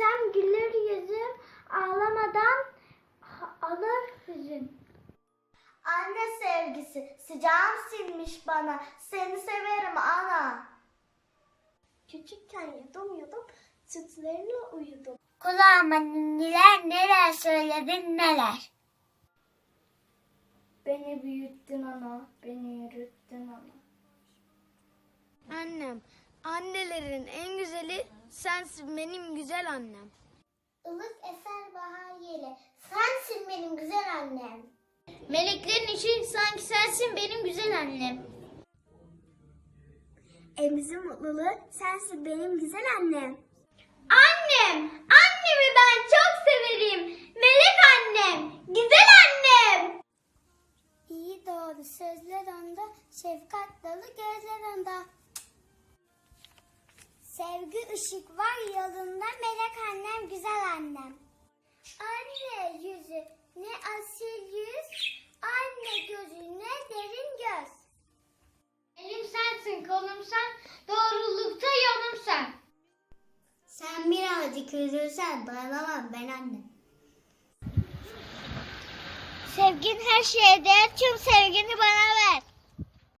zaman güler yüzüm, ağlamadan alır hüzün. Anne sevgisi sıcağım silmiş bana. Seni severim ana. Küçükken yudum yudum sütlerine uyudum. Kulağıma neler neler söyledin neler. Beni büyüttün ana, beni yürüttün ana. Annem, annelerin en güzeli sensin benim güzel annem. Ilık eser bahar yeli. Sensin benim güzel annem. Meleklerin içi sanki sensin benim güzel annem. Evimizin mutluluğu sensin benim güzel annem. Annem, annemi ben çok severim. Melek annem, güzel annem. İyi doğru sözler onda, şefkat dolu gözler onda. Sevgi ışık var yolunda, melek annem, güzel annem. Anne yüzü, ne asil yüz, anne gözü, ne derin göz. Elim sensin, kolum sen, doğrulukta yolum sen. Sen birazcık üzülsen dayanamam ben annem. Sevgin her şeye değer, tüm sevgini bana ver.